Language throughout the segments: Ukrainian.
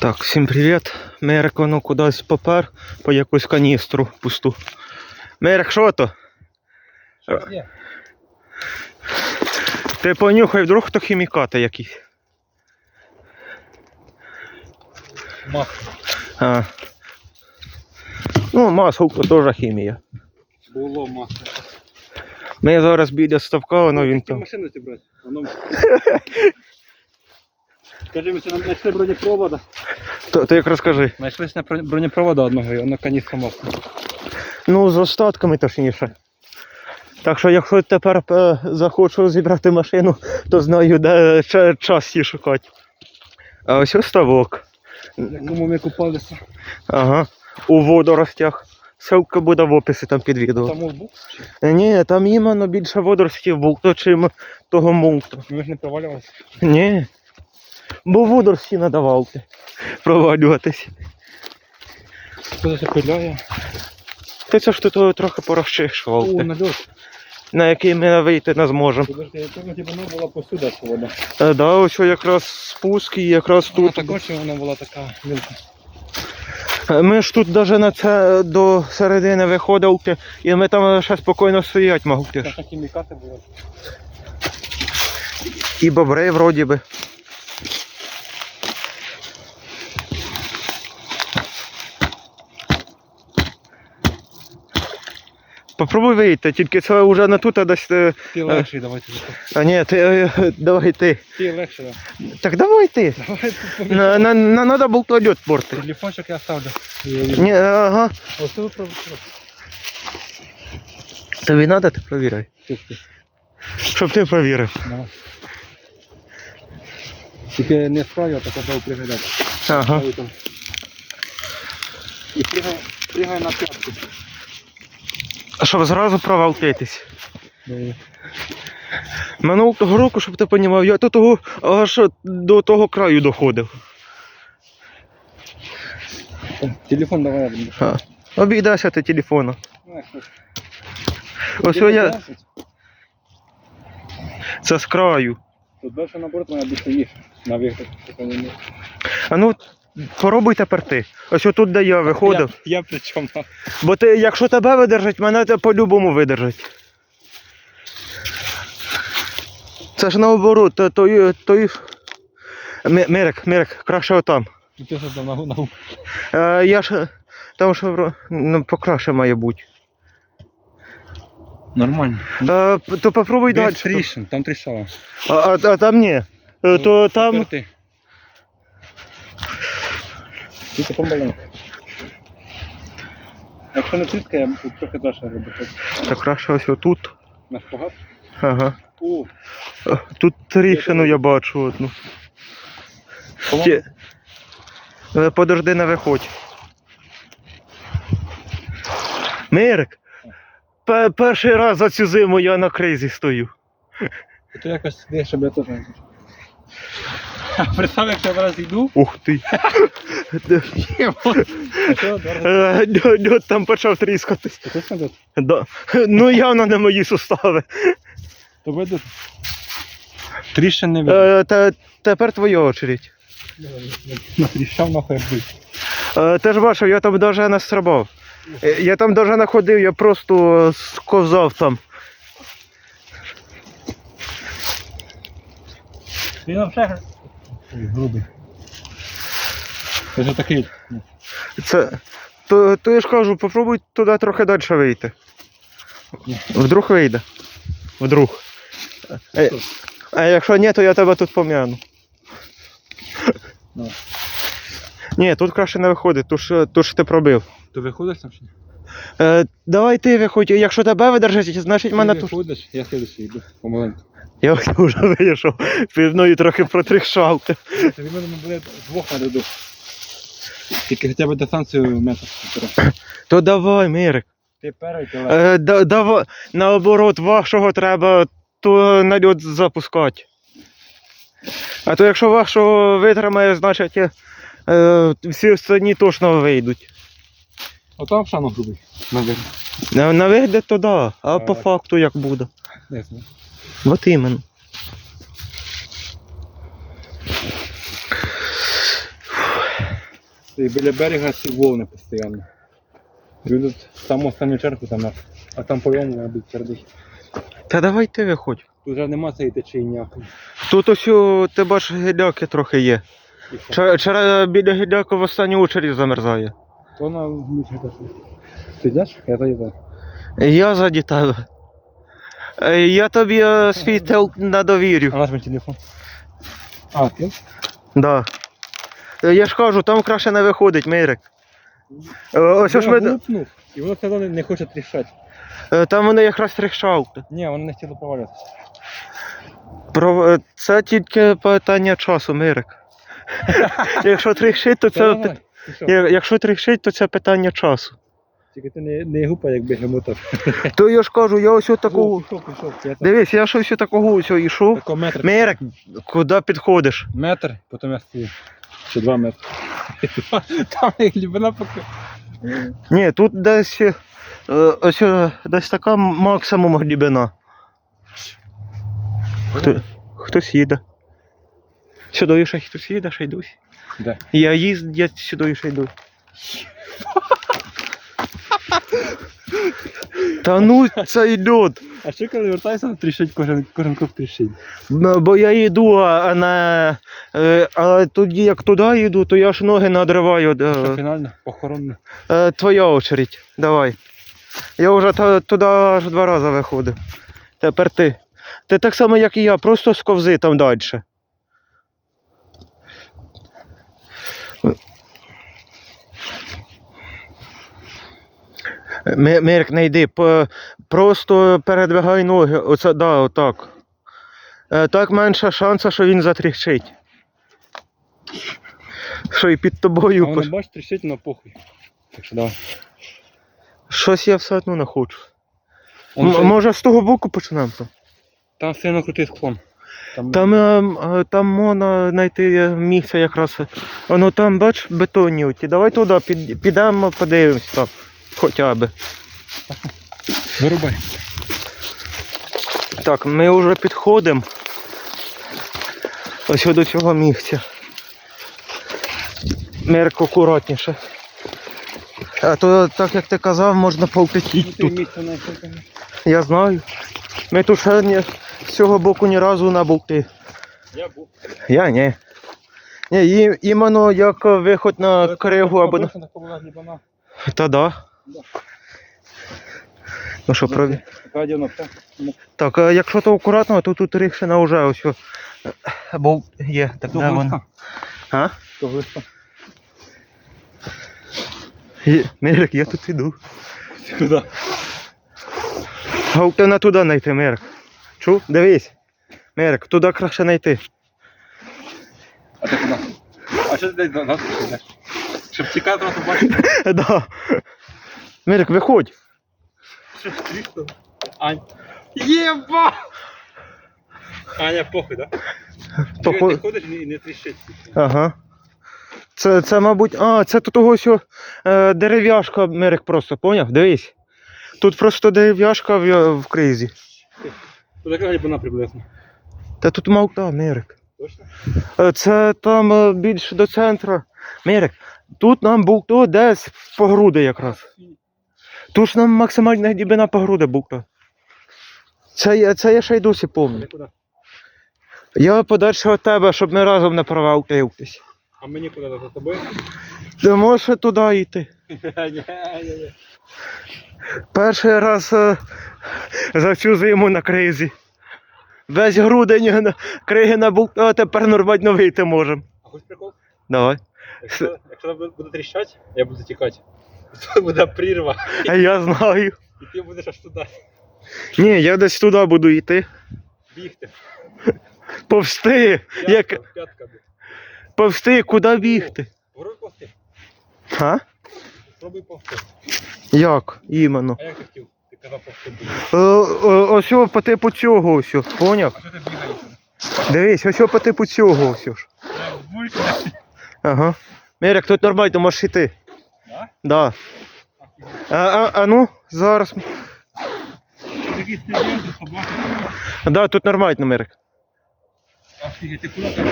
Так, всім привіт. Мерик воно кудись попер по якусь каністру пусту. Мерик, що то? Є. Ти понюхай, вдруг то хімікати якісь. Мах. А. Ну, масло теж хімія. Було масло. Ми зараз біля ставка, воно він там. машину зібрати? Воно... Скажи, ми нам знайшли бронепровода. То, то як розкажи. Знайшли на бронепровода одного, і воно каністка масла. Ну, з остатками точніше. Так що, якщо тепер е, захочу зібрати машину, то знаю, де ще час її шукати. А ось ось ставок. Якому ми купалися. Ага. У водоростях. Ссылка буде в описі там під відео. Там був. Е, Ні, там іменно більше водоростів було, чим того мулту. Ми ж не провалювалися. Ні. Бо водорості надавалки провалюватись. Хто це пиляє? Ти це ж тут о, трохи О, нальот. на який ми вийти не зможемо. Подожди, я типу, була посуда вода. Е, Да, ось якраз спуск і якраз Тут тут. також вона була така мілка. Е, Ми ж тут навіть на це до середини виходили, і ми там ще спокійно стоять могли. Там такі мікати були. І бобри вроді би. Попробуй вийти, тільки це вже не тут, а десь. е, Ти легший, давайте. А ні, ти е, давай ти. Ти легше, да. Так давай ти. Давай. На, на, на, надо було льот порти. Телефончик я ставлю. Ні, ага. Ось тут про- Тобі надо, ти провіряй. Щоб ти провірив. Давай. Тільки не справді, а так пригадати. Ага. І пригай, пригай на п'ятку. Щоб зразу провалкитись. Минулого року, щоб ти розумів, я до того аж до того краю доходив. Телефон давай я буду. А. Ти. Ну, хочеш. Ось я. 19, Це з краю. Тут далі наоборот вона більше їх на вихід. А ну, попробуй тепер ти. Ось отут, де я виходив. Я, я при чому? Бо ти, якщо тебе видержать, мене по-любому видержать. Це ж наоборот, то, той, той... Ми- Мирик, Мирик, краще отам. Ну, Ти там на на Е, я ж там що ну, покраще має бути. Нормально. Е, п- то попробуй далі. Там тріщало. А, а, а там ні. Е, То там. Ти. Тільки помаленьку. Якщо не тріска, я тут трохи далі робити. Так краще ось отут. На шпагат. Ага. О, Тут тріщину я бачу одну. Ті- Е, Подожди, не виходь. Мирик. пе- Перший раз за цю зиму я на кризі стою. то якось де, щоб я теж не зайшов. Представ, як я зараз йду. Ух ти. Льо- Льот там почав тріскатись. Ти тут? Да. Ну явно не мої сустави. То видно. Тріщин не. Е, Та тепер твоя очередь. Натріщав нахуй бить. Е, Ти ж бачив, я там навіть не стрибав. Е, Я там навіть не ходив, я просто сковзав там. Він взагалі. Ой, грубий. Це ж такий. Це. То, то я ж кажу, попробуй туди трохи далі вийти. Вдруг вийде. Вдруг. А, а якщо ні, то я тебе тут пом'яну. Ну. Ні, тут краще не виходить, тут ж, тут ж ти пробив. То виходиш там чи ні? Е, давай ти виходь, якщо тебе видержать, значить мене тут. виходиш, я слідуючий йду. Помаленьку. Я вже вийшов, під мною трохи протріщав. Це від мене буде двох на ряду. Тільки хоча б дистанцію метр. півтора. То давай, Мирик. Ти перший, ти Е, да, давай, наоборот, вашого треба то на льот запускати. А то якщо вашого витримає, значить е, е, всі останні точно вийдуть. Отам шану грубий. На, на вигляд то да, а по факту як буде. Не знаю. От іменно. І біля берега ці волни постійно. Люди там останню чергу там, а- а там по-йому набить сердить. Та давай ти виходь. Тут вже нема цієї течії ніякої. Тут ось о, ти бачиш гіляки трохи є. Вчора біля гіляка в останню очередь замерзає. То на такого. Ти йдеш? Я заїду. Я заді тебе. Е, Я тобі е, свій тел на довірю. А наш мій телефон. А, ти? Да. Е, Я ж кажу, там краще не виходить, Мирик. Е, Ось ж ми. глупнув, І воно одно не- хоче тріщати. е, Там вони якраз тріщав. Ні, воно не хотіло провалюватися. Про... е, Це тільки питання часу, Мирик. Якщо тріщить, то це. давай? Я- Якщо тріщить, то це питання часу. Тільки ти не, не гупай, як бігемотор. То я ж кажу, я ось такого. Пішов, пішов. Я там Дивись, я ж ось такого ось йшов. тако метр. Мирик, куди підходиш? Метр, потім я стою. Ще два метри. Там їх глибина поки. Ні, тут десь. е, Ось е, десь така максимум глибина. Хто, хтось їде. Сюди ще хтось їде, ще йдуть. Де? Я їздю, я сюди ще йду. Та ну це йде. А що коли вертаєшся, тріщить кожен, кожен круг тріщить. Ну, Бо я йду, а не. е, А тоді як туди йду, то я ж ноги надриваю. Що фінально? Похоронно. Е, Твоя очередь, давай. Я вже та- туди аж два рази виходив. Тепер ти. Ти так само, як і я, просто сковзи там далі. Мирк, не йди, просто передвигай ноги. Оце, да, отак. Е, Так менше шансу, що він затріщить. Що і під А тобою. воно пош- бач, тріщить, на похуй. Так що давай. Щось я все одно не хочу. М- ще- може з того боку почнемо? то? Там сильно крутий склон. Там, Там, е, е, там можна знайти місце якраз. Воно там, бач, бетонні оті. Давай туди під, підемо, подивимось там. Хоча б. Вирубай. Так, ми вже підходимо. Ось до цього місця. Мерк акуратніше. А то, так як ти казав, можна повтетіти тут. Я знаю. Ми тут ще ні, з цього боку ні разу не болти. Я був. Я ні. Ні, і, іменно як виход на кригу або на. Та да. Ну що, прові... Так, а якщо то акуратно, то тут рішена вже ось. е, є. Так, де вон? А? То глибка. Є. Мирик, я тут іду. Куди? А на туди знайти, Мирик. Чув? Дивись. Мирик, туди краще знайти. А ти куди? А що ти десь нас йдеш? Щоб тікати, то бачити. Да. Мирик, виходь. Ань. Єба! Аня, похуй, да? Похо- Ти ходиш і не тріщить. Ага. Це, це, мабуть, а, це тут ось о, е, дерев'яшка, Мирик просто, поняв? Дивись. Тут просто дерев'яшка в, в кризі. Тут яка глибина приблизно? Та тут мавта, Мирик. Точно? Е, Це там е, більше до центру. Мирик, тут нам букто десь по груди якраз. Тут ж нам максимальна глибина по груди букто. Це, я- це я ще й досі пам'ятаю. Я подальше від тебе, щоб ми разом не провалтивтесь. А мені куди за тобою? Ти можеш туди йти. Перший раз е, за цю зиму на кризі. Весь грудень на криги на букто, а тепер нормально вийти можемо. А хоч прикол? Давай. Якщо, якщо буде- тріщати, я буду тікати. То буде прірва. А я знаю. І ти будеш аж туди Ні, я десь туди буду йти. бігти. Повсти. Як... П'ятка, п'ятка. буде. Повсти, куди бігти? Попробуй повсти. А? Спробуй повсти. Як? Іменно. А як ти хотів? Ти казав повсти буде. Е, е, ось о, по типу цього ось, о, поняв? А що ти бігаєш? Дивись, ось о, по типу цього ось. о ж. Булька. Ага. Мірик, тут нормально, можеш йти. Да? А, а, а ну, зараз. Такі студенти, собаки. Да, тут нормально, Мірик. Офігеть, ти куди ти?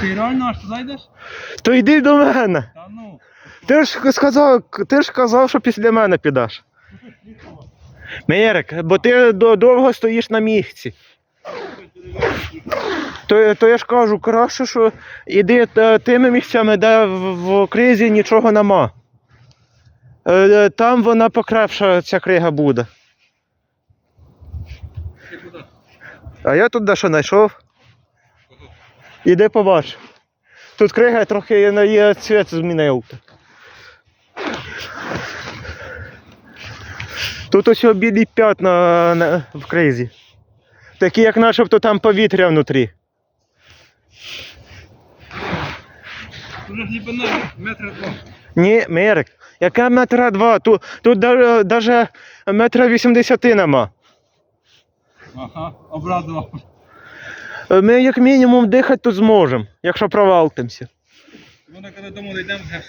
Ти реально аж туди йдеш? То йди до мене. Та ну. Ти ж сказав, ти ж казав, що після мене підеш. Мірик, бо ти до- довго стоїш на місці. То, то я ж кажу, краще, що іди е, тими місцями, де в, кризі нічого нема. Е, е, Там вона покрапша, ця крига буде. А я тут дещо знайшов. Іди побач. Тут крига трохи є, є цвіт змінив. Тут ось білі п'ятна в кризі. Такі, як начебто там повітря внутрі. Тут же глибина метра два. Ні, Мерик, яка метра два? Тут, тут навіть метра вісімдесяти нема. Ага, обрадував. Ми як мінімум дихати тут зможемо, якщо провалтимося. Воно коли дому дійдемо, вже.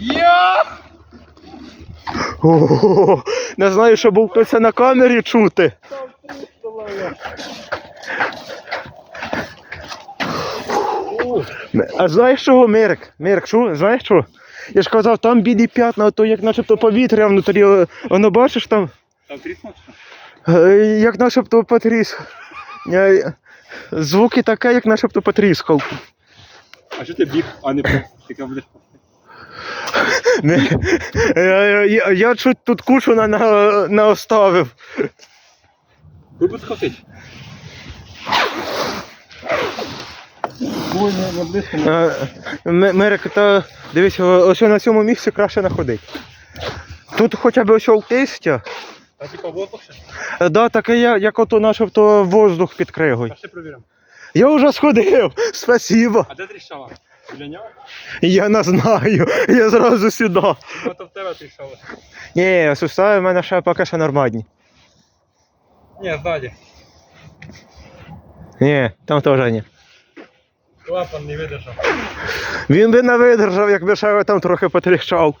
Я! Ого, не знаю, що був хтось на камері чути. А знаєш чого, Мирик? Мирик, чу, знаєш що? Я ж казав, там білі п'ятна, то як начебто повітря внутрі, воно бачиш там, Там тріснув? е, як начебто потріс. Е, Звуки таке, як начебто потріскав. А що ти біг, а не? Ти будеш Ми- е, Я, я чуть тут кучу на, на, наоставив. Ви будете схватити. Ой, не, не близько. не. Е, М- Мерик, та дивись, ось на цьому місці краще знаходить. Тут хоча б ось листя. А типа воздух ще? Е, Да, таке я- як ото начебто воздух під кригою. А ще провіримо. Я вже сходив, спасибо. А де тріщала? Біля нього? Я не знаю, я зразу сюди. Ну то в тебе тріщала. Ні, сустави в мене ще поки що нормальні. Ні, ззаді. Ні, там теж ні. Клапан не видержав. Він би не видержав, якби ще там трохи потріщав.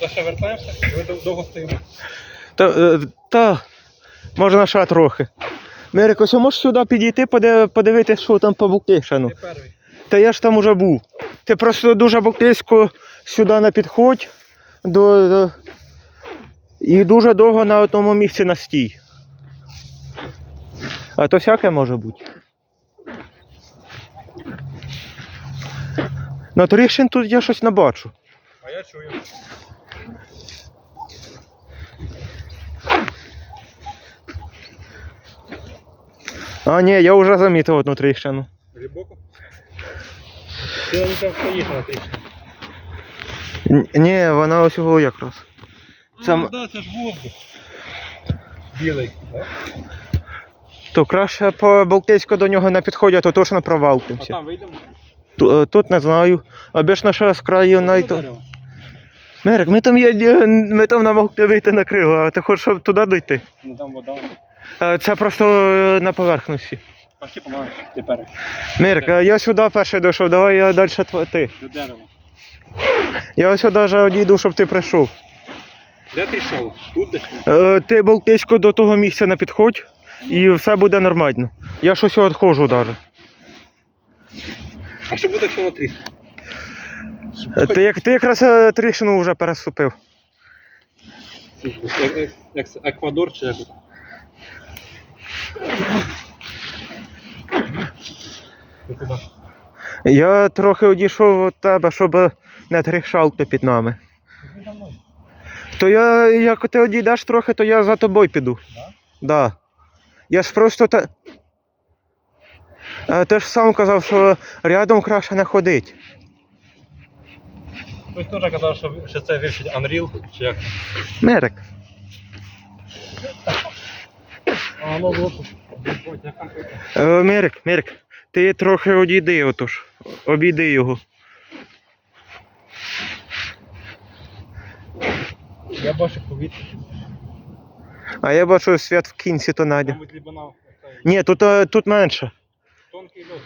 Та ще вертаємося? Ви довго стоїмо. Та, е, та можна ще трохи. Мерик, ось можеш сюди підійти, подивитися, що там по букейшену. Ти перший. Та я ж там уже був. Ти просто дуже близько сюди не підходь до, до... і дуже довго на одному місці настій. А то всяке може бути. На тріщин тут я щось не бачу. А я чую. А, ні, я вже замітив одну тріщину. Глибоко? Ти не там стоїш на тріщині. Н- Ні, вона ось його якраз. Це Ну, да, це ж воздух. Білий. так? То краще по Балтійську до нього не підходять, то точно А провалимося. там вийдемо? Ту- е, Тут не знаю. Обічно ще з краю най... До. Мерик, ми там є, ми там не могли вийти на кригу, а ти хочеш щоб туди дойти? Ну там вода. Е, Це просто е, на поверхності. Пошли помагай. Ти перший. Мерик, е, я сюди перший дійшов, давай я далі тв- ти. До дерева. Я ось сюди вже одійду, щоб ти прийшов. Де тріщало? Тут десь? Е, Ти Балтійську до того місця не підходь і все буде нормально. Я щось відходжу навіть. А що буде, якщо воно трісне? Е, Ти, як- ти якраз е, тріщину вже переступив. Як, як, як це, Еквадор чи як? Ти куди? Я трохи одійшов від тебе, щоб не тріщав ти під нами. Ти. То я, як ти одійдеш трохи, то я за тобою піду. Да? Да. Я ж просто та. Е, Ти ж сам казав, що рядом краще не ходить. Хтось теж казав, що, що це вивчить Unreal, чи як? Мерик. А, ну комп'ютер. Е, Мерик, Мерик, ти трохи одійди отож. Обійди його. Я бачу повітря. А я бачу свят в кінці то Надя. Мабуть, оцей Ні, тут, е, тут менше. тонкий лед.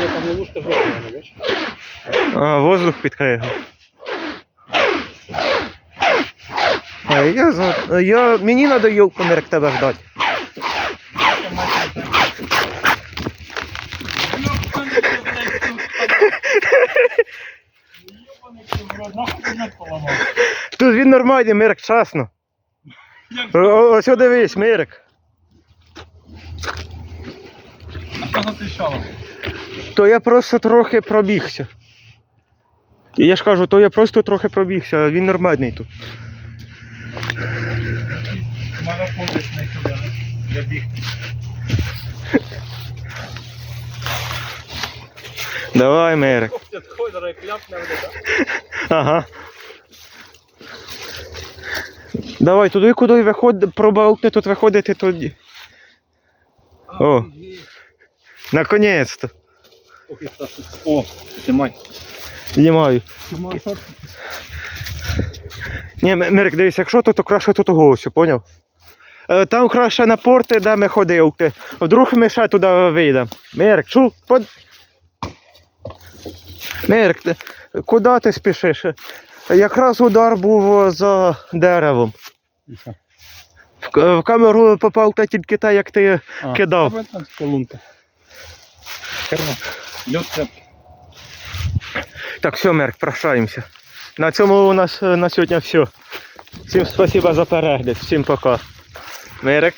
Є там ловушка жовтая, не бачиш? А, воздух під кригою. А я, за- я, мені надоїв помірок тебе ждати. Тут він нормальний, Мирик, чесно. Ось дивись, Мирик. Що затріщало? То я просто трохи пробігся. Я ж кажу, то я просто трохи пробігся, а він нормальний тут. Марафон десь не. Я біг. Давай, так? Ага. Давай, туди, куди виходить, пробалкни тут виходити тоді. О. Наконець-то. О, знімай. Знімаю. Ні, М- Мирик, дивись, якщо то, то краще тут голосю, поняв? Е, Там краще на порти, де ми ходилки. Вдруг ми ще туди вийдемо. Мирик, чув? Под... Мирик, ти- куди ти спішиш? Якраз удар був за деревом. В, в камеру попав та тільки та, як ти А, Кидав. Так, все, Мерк, прощаємося. На цьому у нас е, на сьогодні все. Всім спасибо за перегляд, всім пока. Мерик.